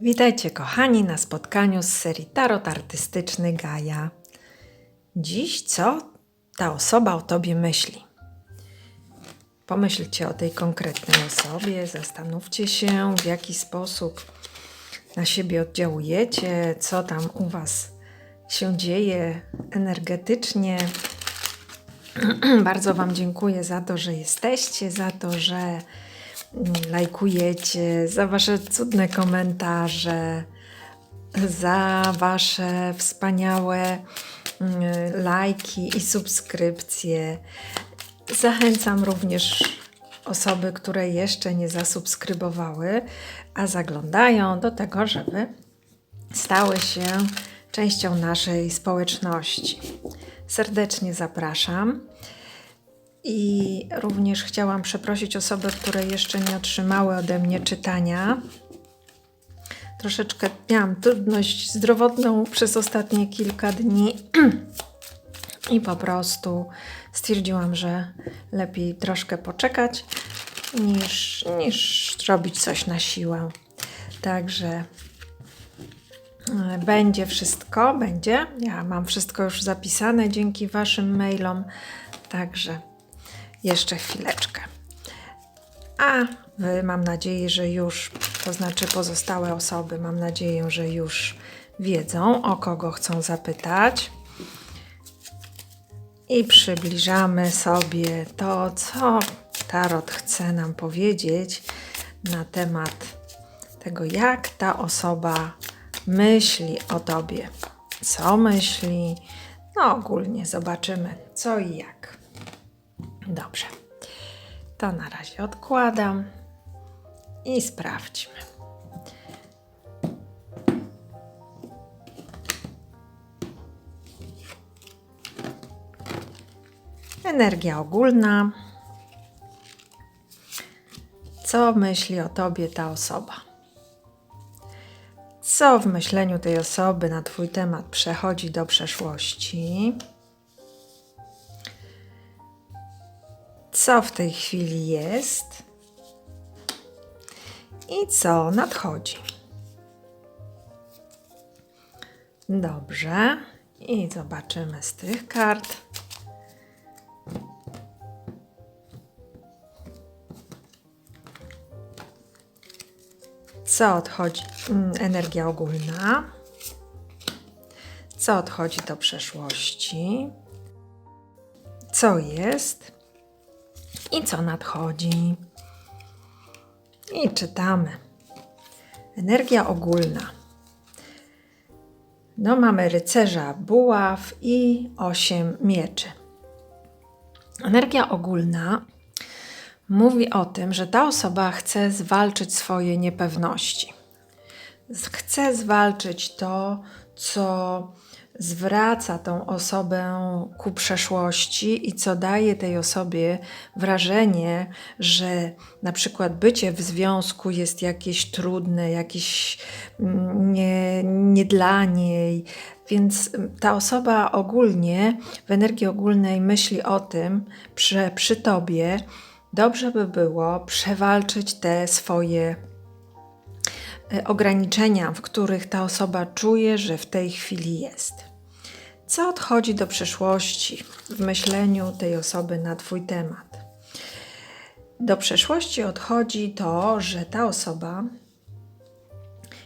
Witajcie kochani na spotkaniu z serii Tarot Artystyczny Gaja. Dziś co ta osoba o tobie myśli? Pomyślcie o tej konkretnej osobie, zastanówcie się w jaki sposób na siebie oddziałujecie, co tam u was się dzieje energetycznie. Bardzo Wam dziękuję za to, że jesteście, za to, że lajkujecie, za Wasze cudne komentarze, za Wasze wspaniałe mm, lajki i subskrypcje. Zachęcam również osoby, które jeszcze nie zasubskrybowały, a zaglądają do tego, żeby stały się częścią naszej społeczności. Serdecznie zapraszam. I również chciałam przeprosić osoby, które jeszcze nie otrzymały ode mnie czytania. Troszeczkę miałam trudność zdrowotną przez ostatnie kilka dni i po prostu stwierdziłam, że lepiej troszkę poczekać niż, niż robić coś na siłę. Także E, Będzie wszystko, będzie. Ja mam wszystko już zapisane dzięki Waszym mailom, także jeszcze chwileczkę. A Wy mam nadzieję, że już, to znaczy pozostałe osoby, mam nadzieję, że już wiedzą, o kogo chcą zapytać. I przybliżamy sobie to, co Tarot chce nam powiedzieć na temat tego, jak ta osoba myśli o tobie. Co myśli? No, ogólnie zobaczymy, co i jak. Dobrze. To na razie odkładam i sprawdźmy. Energia ogólna. Co myśli o tobie ta osoba? Co w myśleniu tej osoby na Twój temat przechodzi do przeszłości? Co w tej chwili jest? I co nadchodzi? Dobrze. I zobaczymy z tych kart. Co odchodzi? Mm, Energia ogólna. Co odchodzi do przeszłości? Co jest? I co nadchodzi? I czytamy. Energia ogólna. No, mamy rycerza buław i osiem mieczy. Energia ogólna mówi o tym, że ta osoba chce zwalczyć swoje niepewności. Chce zwalczyć to, co zwraca tą osobę ku przeszłości i co daje tej osobie wrażenie, że na przykład bycie w związku jest jakieś trudne, jakieś mm, nie, nie dla niej. Więc ta osoba ogólnie w energii ogólnej myśli o tym, że przy tobie dobrze by było przewalczyć te swoje ograniczenia, w których ta osoba czuje, że w tej chwili jest. Co odchodzi do przeszłości w myśleniu tej osoby na Twój temat? Do przeszłości odchodzi to, że ta osoba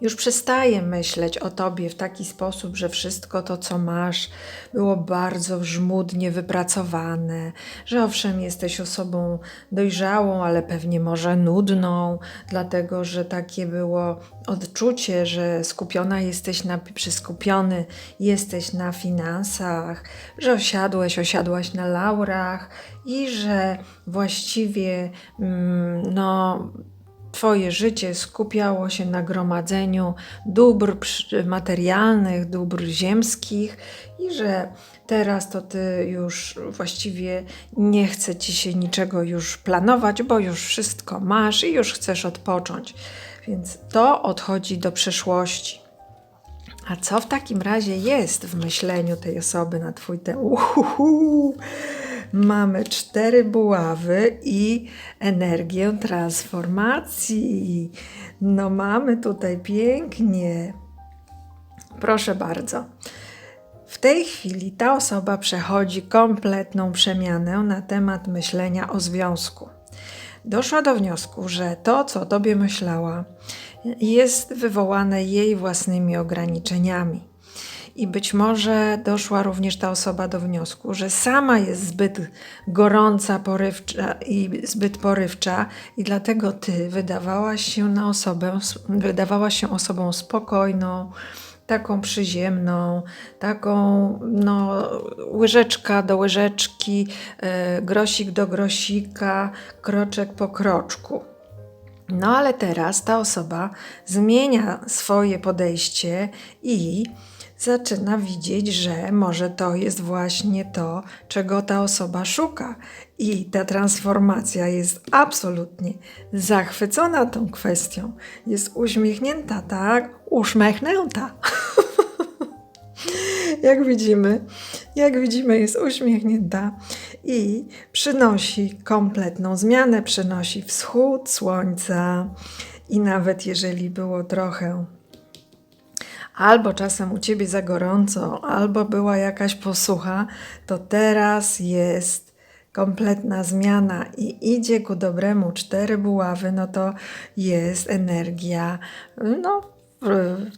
już przestaje myśleć o tobie w taki sposób, że wszystko to, co masz, było bardzo żmudnie wypracowane, że owszem, jesteś osobą dojrzałą, ale pewnie może nudną, dlatego że takie było odczucie, że skupiona jesteś na, przyskupiony jesteś na finansach, że osiadłeś, osiadłaś na laurach i że właściwie mm, no Twoje życie skupiało się na gromadzeniu dóbr materialnych, dóbr ziemskich i że teraz to Ty już właściwie nie chce Ci się niczego już planować, bo już wszystko masz i już chcesz odpocząć. Więc to odchodzi do przeszłości. A co w takim razie jest w myśleniu tej osoby na Twój temat? Mamy cztery buławy i energię transformacji. No mamy tutaj pięknie. Proszę bardzo. W tej chwili ta osoba przechodzi kompletną przemianę na temat myślenia o związku. Doszła do wniosku, że to, co tobie myślała, jest wywołane jej własnymi ograniczeniami. I być może doszła również ta osoba do wniosku, że sama jest zbyt gorąca, porywcza i zbyt porywcza, i dlatego ty wydawałaś się na osobę, wydawałaś się osobą spokojną, taką przyziemną, taką no, łyżeczka do łyżeczki, yy, grosik do grosika, kroczek po kroczku. No ale teraz ta osoba zmienia swoje podejście i zaczyna widzieć, że może to jest właśnie to, czego ta osoba szuka. I ta transformacja jest absolutnie zachwycona tą kwestią. Jest uśmiechnięta, tak? Uśmiechnięta. jak widzimy, jak widzimy, jest uśmiechnięta i przynosi kompletną zmianę, przynosi wschód słońca. I nawet jeżeli było trochę albo czasem u ciebie za gorąco, albo była jakaś posłucha, to teraz jest kompletna zmiana i idzie ku dobremu cztery buławy, no to jest energia no,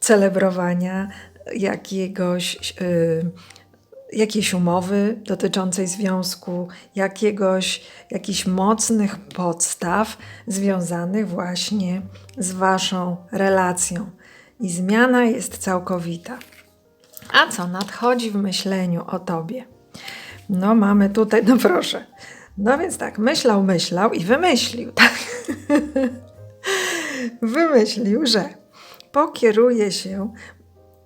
celebrowania jakiegoś. Yy, jakiejś umowy dotyczącej związku, jakiegoś, jakichś mocnych podstaw związanych właśnie z Waszą relacją i zmiana jest całkowita. A co nadchodzi w myśleniu o tobie? No, mamy tutaj, no proszę. No więc tak, myślał, myślał i wymyślił, tak? wymyślił, że pokieruje się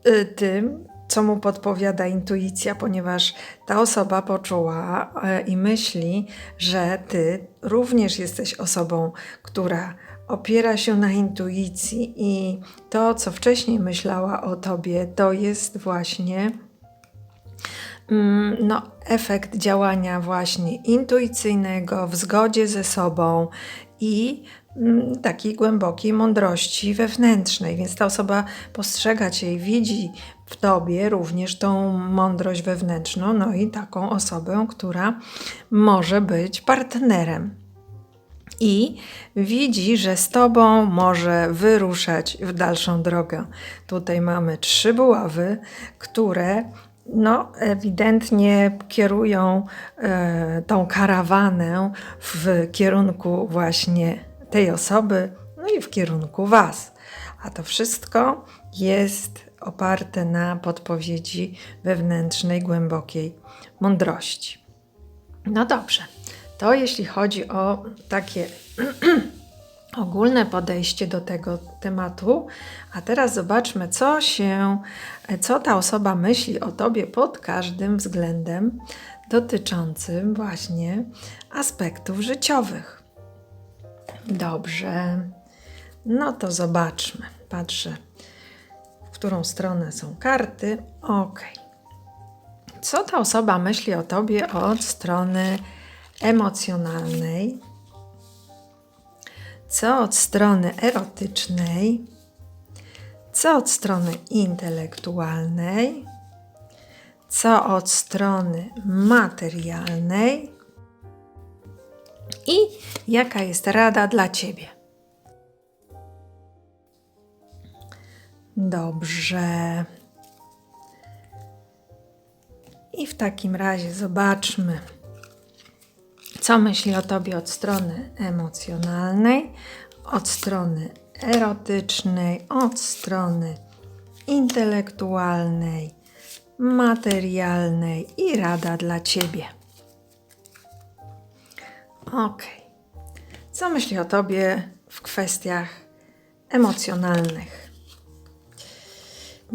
y, tym, co mu podpowiada intuicja, ponieważ ta osoba poczuła y, i myśli, że ty również jesteś osobą, która opiera się na intuicji i to, co wcześniej myślała o tobie, to jest właśnie mm, no, efekt działania właśnie intuicyjnego, w zgodzie ze sobą i mm, takiej głębokiej mądrości wewnętrznej. Więc ta osoba postrzega cię i widzi w tobie również tą mądrość wewnętrzną, no i taką osobę, która może być partnerem i widzi, że z tobą może wyruszać w dalszą drogę. Tutaj mamy trzy buławy, które no, ewidentnie kierują e, tą karawanę w kierunku właśnie tej osoby, no i w kierunku Was. A to wszystko jest oparte na podpowiedzi wewnętrznej, głębokiej mądrości. No dobrze. To jeśli chodzi o takie ogólne podejście do tego tematu, a teraz zobaczmy, co się, co ta osoba myśli o tobie pod każdym względem dotyczącym właśnie aspektów życiowych. Dobrze. No to zobaczmy. Patrzę, w którą stronę są karty. Ok. Co ta osoba myśli o tobie od strony emocjonalnej, co od strony erotycznej, co od strony intelektualnej, co od strony materialnej i jaka jest rada dla Ciebie. Dobrze. I w takim razie zobaczmy, co myśli o tobie od strony emocjonalnej, od strony erotycznej, od strony intelektualnej, materialnej i rada dla ciebie. Ok. Co myśli o tobie w kwestiach emocjonalnych?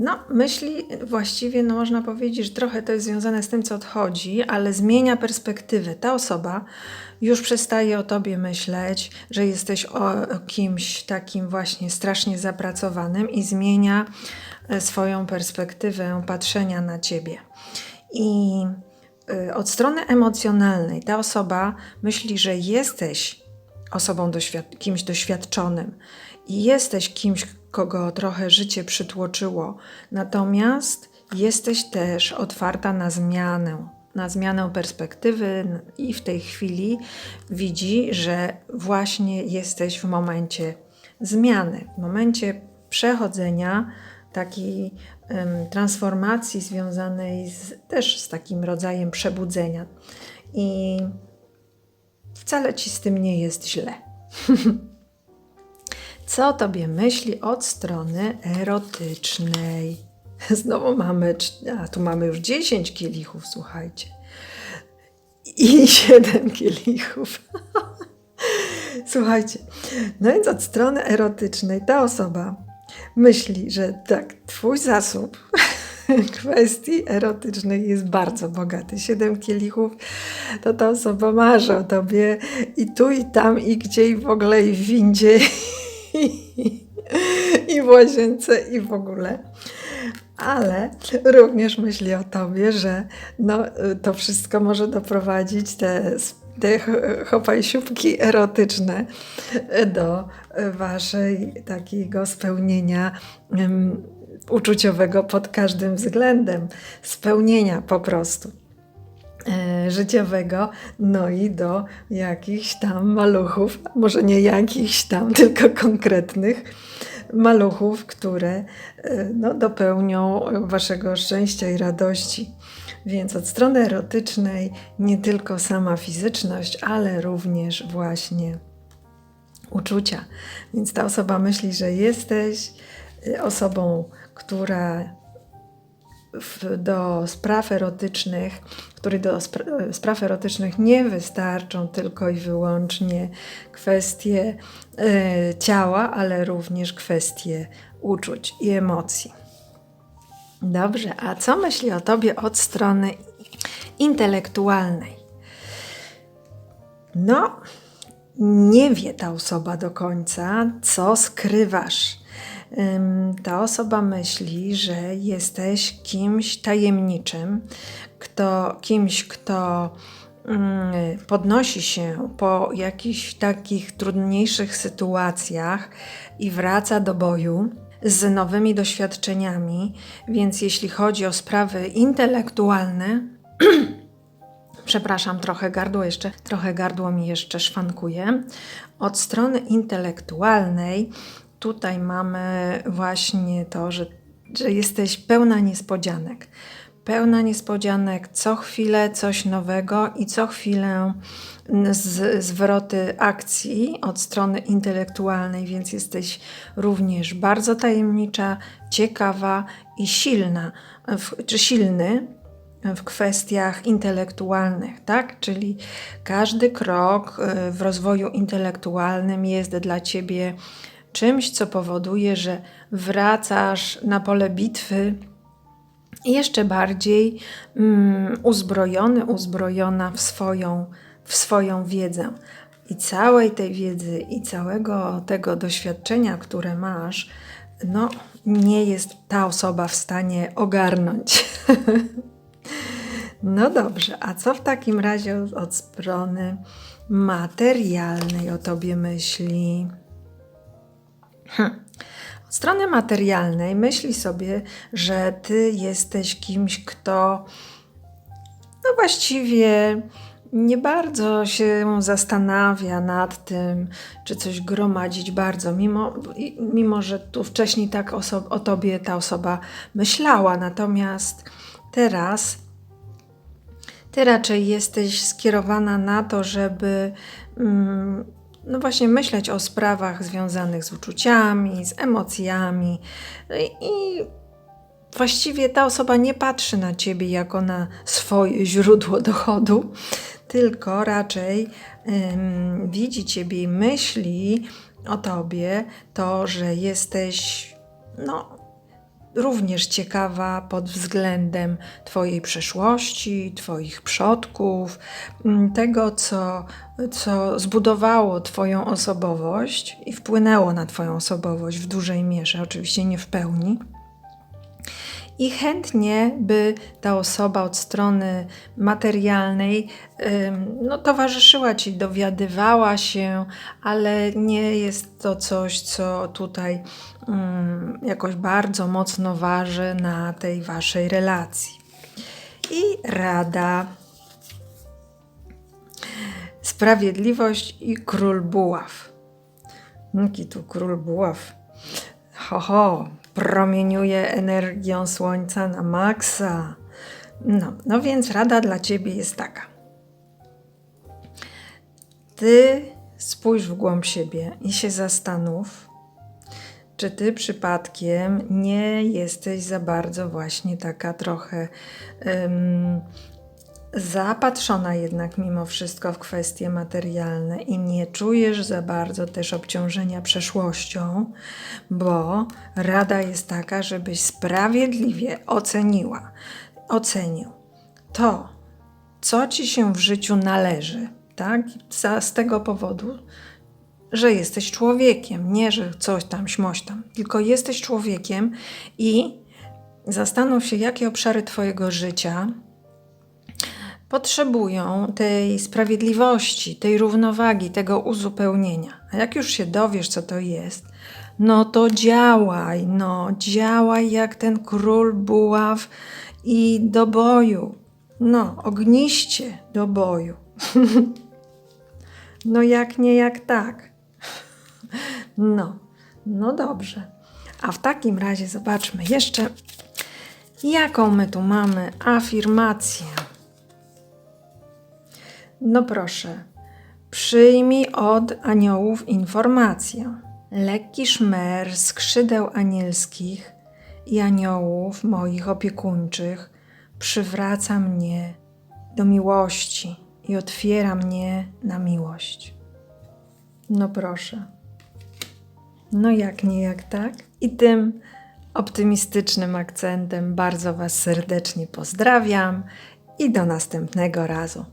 No, myśli właściwie, no można powiedzieć, że trochę to jest związane z tym, co odchodzi, ale zmienia perspektywę. Ta osoba już przestaje o tobie myśleć, że jesteś o, kimś takim właśnie strasznie zapracowanym i zmienia e, swoją perspektywę patrzenia na ciebie. I y, od strony emocjonalnej ta osoba myśli, że jesteś osobą, doświad kimś doświadczonym i jesteś kimś, kogo trochę życie przytłoczyło, natomiast jesteś też otwarta na zmianę, na zmianę perspektywy i w tej chwili widzi, że właśnie jesteś w momencie zmiany, w momencie przechodzenia takiej um, transformacji związanej z, też z takim rodzajem przebudzenia. I wcale ci z tym nie jest źle. Co tobie myśli od strony erotycznej? Znowu mamy, a tu mamy już 10 kielichów, słuchajcie. I 7 kielichów. Słuchajcie, no więc od strony erotycznej ta osoba myśli, że tak, twój zasób kwestii erotycznych jest bardzo bogaty. Siedem kielichów to ta osoba marzy o tobie i tu, i tam, i gdzie, i w ogóle, i w windzie, i, i w łazience, i w ogóle. Ale również myśli o tobie, że no, to wszystko może doprowadzić te te hopajsiubki erotyczne do waszej takiego spełnienia um, uczuciowego pod każdym względem, spełnienia po prostu życiowego, no i do jakichś tam maluchów, może nie jakichś tam, tylko konkretnych maluchów, które e, no, dopełnią waszego szczęścia i radości. Więc od strony erotycznej nie tylko sama fizyczność, ale również właśnie uczucia. Więc ta osoba myśli, że jesteś y, osobą, która do spraw erotycznych, który do spraw erotycznych nie wystarczą tylko i wyłącznie kwestie y, ciała, ale również kwestie uczuć i emocji. Dobrze, a co myśli o tobie od strony intelektualnej? No, nie wie ta osoba do końca, co skrywasz. Ta osoba myśli, że jesteś kimś tajemniczym, kto, kimś, kto mm, podnosi się po jakichś takich trudniejszych sytuacjach i wraca do boju z nowymi doświadczeniami, więc jeśli chodzi o sprawy intelektualne, przepraszam, trochę gardło jeszcze, trochę gardło mi jeszcze szwankuje. Od strony intelektualnej tutaj mamy właśnie to, że, że jesteś pełna niespodzianek pełna niespodzianek, co chwilę coś nowego i co chwilę z, zwroty akcji od strony intelektualnej, więc jesteś również bardzo tajemnicza, ciekawa i silna, w, czy silny w kwestiach intelektualnych, tak? Czyli każdy krok y, w rozwoju intelektualnym jest dla ciebie czymś, co powoduje, że wracasz na pole bitwy jeszcze bardziej mm, uzbrojony, uzbrojona w swoją, w swoją wiedzę. I całej tej wiedzy i całego tego doświadczenia, które masz, no, nie jest ta osoba w stanie ogarnąć. no dobrze, a co w takim razie od strony materialnej o tobie myśli? Hm. Od strony materialnej myśli sobie, że ty jesteś kimś, kto no właściwie nie bardzo się zastanawia nad tym, czy coś gromadzić bardzo, mimo, mimo że tu wcześniej tak o tobie ta osoba myślała. Natomiast teraz ty raczej jesteś skierowana na to, żeby mm, no właśnie myśleć o sprawach związanych z uczuciami, z emocjami. No i właściwie ta osoba nie patrzy na ciebie jako na swoje źródło dochodu, tylko raczej ym, widzi ciebie i myśli o tobie to, że jesteś no, również ciekawa pod względem Twojej przeszłości, Twoich przodków, mm, tego, co, co zbudowało Twoją osobowość i wpłynęło na Twoją osobowość w dużej mierze, oczywiście nie w pełni. I chętnie by ta osoba od strony materialnej no, towarzyszyła ci, dowiadywała się, ale nie jest to coś, co tutaj ym, jakoś bardzo mocno waży na tej waszej relacji. I rada. Sprawiedliwość i król buław. Jaki tu król buław? Ho, ho, promieniuje energią słońca na maksa. No, no więc rada dla ciebie jest taka. Ty spójrz w głąb siebie i się zastanów, czy ty przypadkiem nie jesteś za bardzo właśnie taka trochę ym, zapatrzona jednak mimo wszystko w kwestie materialne i nie czujesz za bardzo też obciążenia przeszłością, bo rada jest taka, żebyś sprawiedliwie oceniła, ocenił to, co ci się w życiu należy, tak? Za, z tego powodu, że jesteś człowiekiem, nie że coś tam, śmoś tam, tylko jesteś człowiekiem i zastanów się, jakie obszary Twojego życia potrzebują tej sprawiedliwości, tej równowagi, tego uzupełnienia. A jak już się dowiesz, co to jest, no to działaj, no działaj jak ten król buław i do boju. No, ogniście do boju. no jak nie, jak tak. No, no dobrze. A w takim razie zobaczmy jeszcze, jaką my tu mamy afirmację. No proszę, przyjmij od aniołów informację. Lekki szmer skrzydeł anielskich i aniołów moich opiekuńczych przywraca mnie do miłości i otwiera mnie na miłość. No proszę. No jak nie, jak tak? I tym optymistycznym akcentem bardzo Was serdecznie pozdrawiam i do następnego razu.